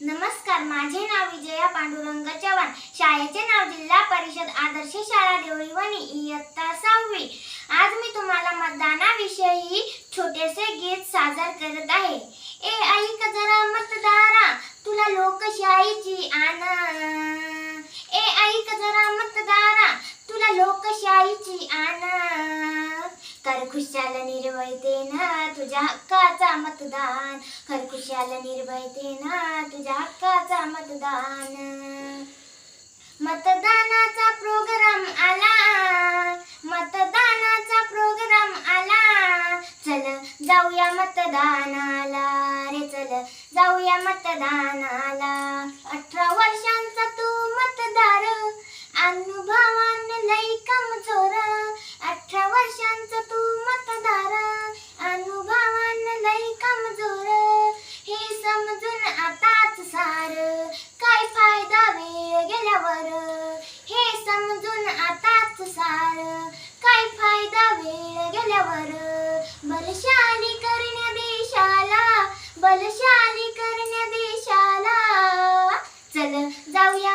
नमस्कार माझे नाव विजया पांडुरंग चव्हाण. शाळेचे नाव जिल्हा परिषद आदर्श शाळा देवळीवणी इयत्ता सहावी. आज मी तुम्हाला मतदानाविषयी छोटेसे गीत सादर करत आहे. ए ऐक जरा मतदारा. तुला लोकशाहीची आनंद ए ऐक जरा मतदारा तुला लोकशाहीची आण कर खुशाल निर्भयतेनं तुझ्या हक्काचा मतदान. कर खुशाल निर्भयतेनं तुझ्या हक्काचा मतदान. मतदानाचा प्रोग्राम आला. मतदानाचा प्रोग्राम आला. चल जाऊया मतदानाला रे चल जाऊया मतदानाला. अठरा वेळ बलशाली करण्या देशाला बलशाली करण्या देशाला. चल जाऊया